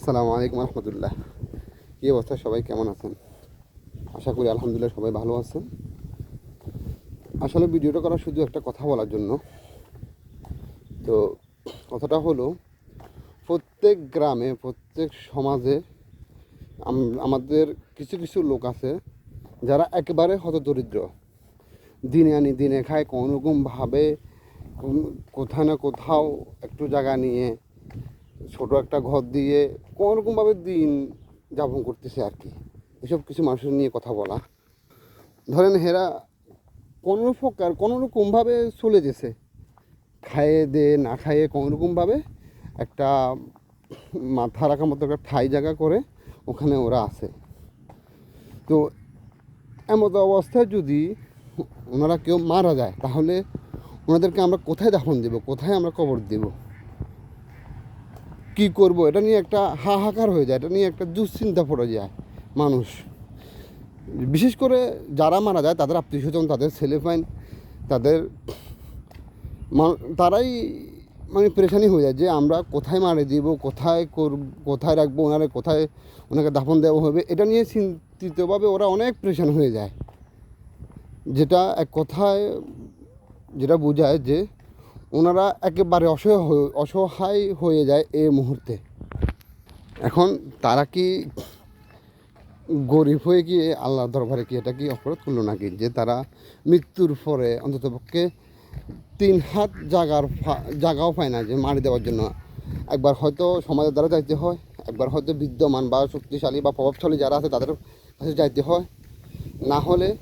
আসসালামু আলাইকুম রহমতুল্লাহ। কী অবস্থা? সবাই কেমন আছেন? আশা করি আলহামদুলিল্লাহ সবাই ভালো আছেন। আসলে ভিডিওটা করা শুধু একটা কথা বলার জন্য। তো কথাটা হলো, প্রত্যেক গ্রামে, প্রত্যেক সমাজে আমাদের কিছু কিছু লোক আছে যারা একেবারে হত দরিদ্র দিনে আনি, দিনে খায় কোনোরকমভাবে কোন- কোথাও না কোথাও একটু জায়গা নিয়ে ছোট একটা ঘর দিয়ে কোনোরকমভাবে দিন যাপন করতেছে আর কি। এসব কিছু মানুষের নিয়ে কথা বলা। ধরেন হেরা কোনো প্রকার, কোনো রকমভাবে চলে গেছে। খাইয়ে দে, না খাইয়ে কোনো রকমভাবে একটা মাথা রাখার মতো একটা ঠাই জায়গা করে ওখানে ওরা আছে। তো এমতো অবস্থায় যদি ওনারা কেউ মারা যায়, তাহলে ওনাদেরকে আমরা কোথায় দাফন দেব? কোথায় আমরা কবর দেব? কি করব? এটা নিয়ে একটা হাহাকার হয়ে যায়, এটা নিয়ে একটা দুশ্চিন্তা পড়ে যায় মানুষ। বিশেষ করে যারা মারা যায়, তাদের আত্মীয় স্বজন তাদের ছেলে ফাইন তাদের তারাই মানে পরেশানি হয়ে যায় যে আমরা কোথায় মারে দিব কোথায় কর কোথায় রাখব ওনারে, কোথায় ওনাকে দাফন দেওয়া হবে, এটা নিয়ে চিন্তিতভাবে ওরা অনেক পরেশান হয়ে যায়। যেটা এক কথায়, যেটা বোঝায় যে ওনারা একেবারে অসহায় হয়ে- অসহায় হয়ে যায় এই মুহূর্তে। এখন তারা কি গরিব হয়ে গিয়ে আল্লাহ দরবারে কি এটা কি অপরাধ করল নাকি? যে তারা মৃত্যুর পরে অন্ততপক্ষে তিন হাত জাগার জায়গাও পায় না যে মারি দেওয়ার জন্য। একবার হয়তো সমাজের দ্বারা যাইতে হয়, একবার হয়তো বিদ্যমান বা শক্তিশালী বা প্রভাবশালী যারা আছে তাদের কাছে যাইতে হয়। না হলে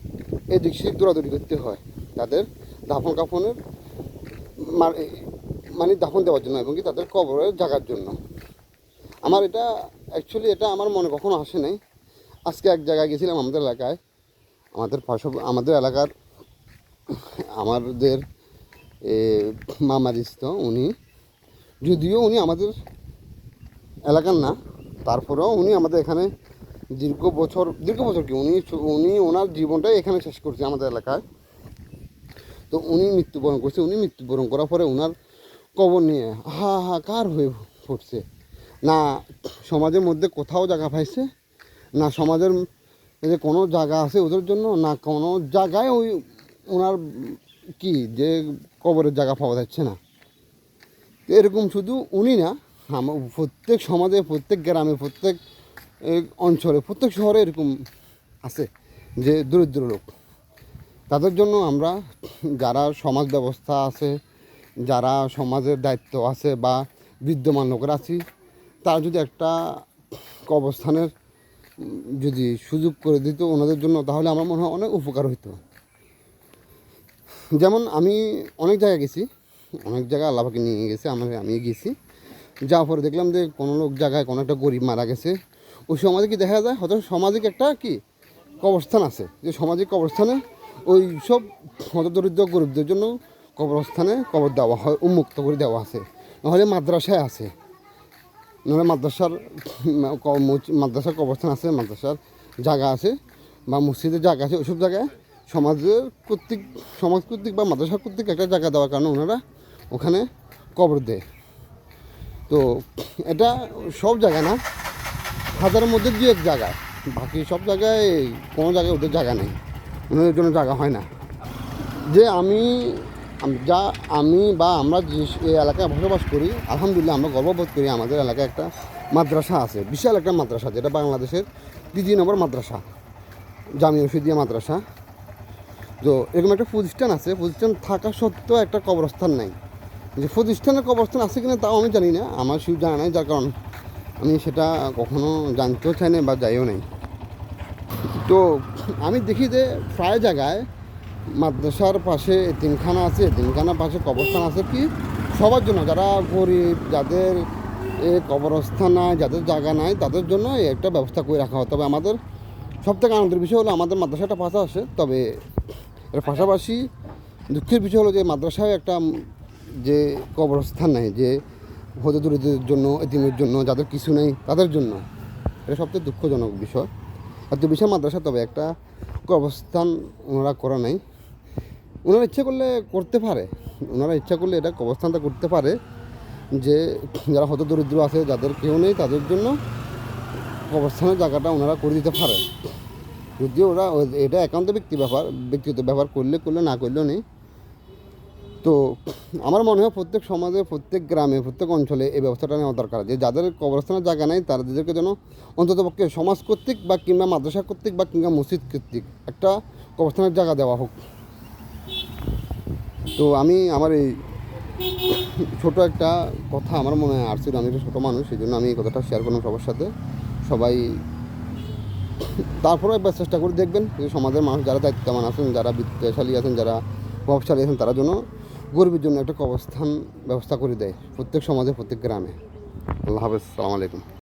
এদিক সেদিক দৌড়াদৌড়ি করতে হয়। তাদের দাফন কাফনের মানে দাফন দেওয়ার জন্য এবং কি তাদের কবরে জাগার জন্য। আমার এটা অ্যাকচুয়ালি এটা আমার মনে কখনো আসে নাই। আজকে এক জায়গায় গেছিলাম আমাদের এলাকায়। আমাদের পাশ আমাদের এলাকার, আমাদের মামারিস তো উনি, যদিও উনি আমাদের এলাকার না, তারপরেও উনি আমাদের এখানে দীর্ঘ বছর দীর্ঘ বছর কি, উনি উনি ওনার জীবনটাই এখানে শেষ করছে আমাদের এলাকায়। তো উনি মৃত্যুবরণ করছে। উনি মৃত্যুবরণ করার পরে ওনার কবর নিয়ে হা হা, কার হয়ে পড়ছে না, সমাজের মধ্যে কোথাও জায়গা পাইছে? না, সমাজের যে কোনো জায়গা আছে ওদের জন্য? না, কোনো জায়গায় ওই ওনার কি যে কবরের জায়গা পাওয়া যাচ্ছে না? এরকম শুধু উনি না আমার প্রত্যেক সমাজে, প্রত্যেক গ্রামে, প্রত্যেক অঞ্চলে, প্রত্যেক শহরে এরকম আছে যে দরিদ্র লোক। তাদের জন্য আমরা যারা সমাজ ব্যবস্থা আছে যারা সমাজের দায়িত্ব আছে বা বিদ্যমান লোকেরা আছি তারা যদি একটা কবরস্থানের উম, যদি সুযোগ করে দিত ওনাদের জন্য তাহলে আমার মনে হয় অনেক উপকার হইতো। যেমন আমি অনেক জায়গায় গেছি অনেক জায়গায় আল্লাহকে নিয়ে গেছে আমার আমি গেছি। যাওয়ার পরে দেখলাম যে কোনো লোক জায়গায় কোনো একটা গরিব মারা গেছে। ওই সমাজে কি দেখা যায় হয়তো সামাজিক একটা কি কবরস্থান আছে। যে সামাজিক কবরস্থানে ওই সব হতদরিদ্র গরিবদের জন্য কবরস্থানে কবর দেওয়া হয়, উন্মুক্ত করে দেওয়া আছে। নাহলে মাদ্রাসায় আছে। নাহলে মাদ্রাসার মাদ্রাসার কবরস্থান আছে, মাদ্রাসার জায়গা আছে বা মসজিদের জায়গা আছে, ওইসব জায়গায় সমাজের কর্তৃক, সমাজ কর্তৃক বা মাদ্রাসা কর্তৃক একটা জায়গা দেওয়ার কারণে ওনারা ওখানে কবর দেয়। তো এটা সব জায়গা না, হাজারের মধ্যে দু এক জায়গায়। বাকি সব জায়গায় কোনো জায়গায় ওদের জায়গা নেই। ওনাদের জন্য জায়গা হয় না। যে আমি যা আমি বা আমরা যে এই এলাকায় বসবাস করি, আলহামদুলিল্লাহ আমরা গর্ববোধ করি আমাদের এলাকায় একটা মাদ্রাসা আছে, বিশাল একটা মাদ্রাসা যেটা বাংলাদেশের দ্বিতীয় নম্বর মাদ্রাসা জামি মাদ্রাসা। তো এরকম একটা প্রতিষ্ঠান আছে, প্রতিষ্ঠান থাকা সত্ত্বেও একটা কবরস্থান নাই। যে প্রতিষ্ঠানের কবরস্থান আছে কিনা তাও আমি জানি না, আমার শুধু জানা নাই, যার কারণ আমি সেটা কখনো জানতেও চাই না বা যাইও নাই। তো আমি দেখি যে প্রায় জায়গায় মাদ্রাসার পাশে এতিমখানা আছে এতিমখানার পাশে কবরস্থান আছে কি সবার জন্য। যারা গরিব, যাদের এ কবরস্থান নাই, যাদের জায়গা নাই, তাদের জন্য একটা ব্যবস্থা করে রাখা হয়। তবে আমাদের সব থেকে আনন্দের বিষয় হলো আমাদের মাদ্রাসাটা পাশে আসে তবে এর পাশাপাশি দুঃখের বিষয় হলো যে মাদ্রাসায় একটা যে কবরস্থান নাই, যে দরিদ্রদের জন্য এতিমের জন্য, যাদের কিছু নেই, তাদের জন্য, এটা সবথেকে দুঃখজনক বিষয়। এত বিশাল মাদ্রাসা, তবে একটা কবরস্থান ওনারা করা নাই। ওনারা ইচ্ছা করলে করতে পারে। ওনারা ইচ্ছা করলে এটা কবরস্থানটা করতে পারে যে যারা হত দরিদ্র আছে, যাদের কেউ নেই, তাদের জন্য কবরস্থানের জায়গাটা ওনারা করে দিতে পারে। যদিও ওরা, এটা একান্ত ব্যক্তি ব্যাপার, ব্যক্তিগত ব্যবহার করলে করলে না করলেও নেই। তো আমার মনে হয় প্রত্যেক সমাজে, প্রত্যেক গ্রামে, প্রত্যেক অঞ্চলে এই ব্যবস্থাটা নেওয়া দরকার। যে যাদের কবরস্থানের জায়গা নেই তাদেরকে যেন অন্ততপক্ষে সমাজ কর্তৃক বা কিংবা মাদ্রাসা কর্তৃক বা কিংবা মসজিদ কর্তৃক একটা কবরস্থানের জায়গা দেওয়া হোক। তো আমি আমার এই ছোটো একটা কথা আমার মনে হয় আসছিল, আমি একটা ছোটো মানুষ, সেই জন্য আমি এই কথাটা শেয়ার করলাম সবার সাথে। সবাই তারপরেও একবার চেষ্টা করে দেখবেন যে সমাজের মানুষ যারা দায়িত্ববান আছেন, যারা বিত্তশালী আছেন, যারা প্রভাবশালী আছেন, তারা জন্য গরিবের জন্য একটা কবস্থান ব্যবস্থা করে দেয় প্রত্যেক সমাজে, প্রত্যেক গ্রামে। আল্লাহ হাফেজ, সালাম আলাইকুম।